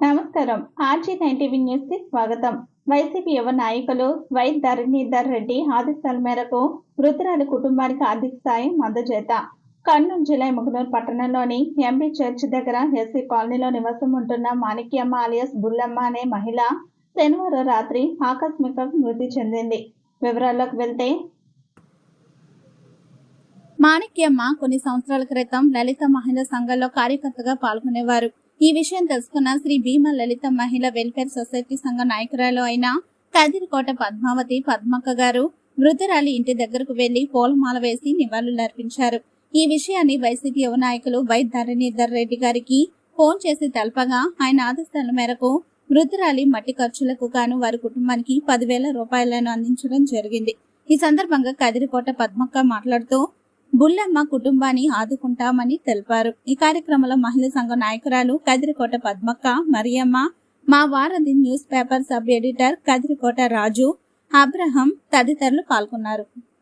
నమస్కారం. RG nine TV న్యూస్కి స్వాగతం. వైసీపీ యువ నాయకులు వై ధరణీధర్ రెడ్డి ఆదేశాల మేరకు మృతురాలి కుటుంబానికి ఆర్థిక సాయం అందజేత. కర్నూలు జిల్లా ముగనూరు పట్టణంలోని ఎంబీ చర్చ్ దగ్గర ఎస్సీ కాలనీలో నివాసం ఉంటున్న మాణిక్యమ్మ ఆలియస్ బుల్లమ్మ అనే మహిళ శనివారం రాత్రి ఆకస్మిక మృతి చెందింది. వివరాల్లోకి వెళ్తే మాణిక్యమ్మ కొన్ని సంవత్సరాల క్రితం లలిత మహిళా సంఘంలో కార్యకర్తగా పాల్గొనేవారు. ఈ విషయం తెలుసుకున్న శ్రీ భీమ లలిత మహిళా వెల్ఫేర్ సొసైటీ సంఘ నాయకురాలు అయిన కదిరికోట పద్మావతి పద్మక్క గారు మృతురాలి ఇంటి దగ్గరకు వెళ్ళి పూలమాల వేసి నివాళులర్పించారు ఈ విషయాన్ని వైసీపీ యువ నాయకులు వై ధరణీధర్ రెడ్డి గారికి ఫోన్ చేసి తెలపగా ఆయన ఆదేశాల మేరకు మృతురాలి మట్టి ఖర్చులకు గాను వారి కుటుంబానికి పదివేల రూపాయలను అందించడం జరిగింది. ఈ సందర్భంగా కదిరికోట పద్మక్క మాట్లాడుతూ బుల్లమ్మ కుటుంబాన్ని ఆదుకుంటామని తెలిపారు. ఈ కార్యక్రమంలో మహిళా సంఘ నాయకురాలు కదిరికోట పద్మక్క మరియమ్మ మా Varadhi newspaper sub editor Kadirikota Raju Abraham తదితరులు పాల్గొన్నారు.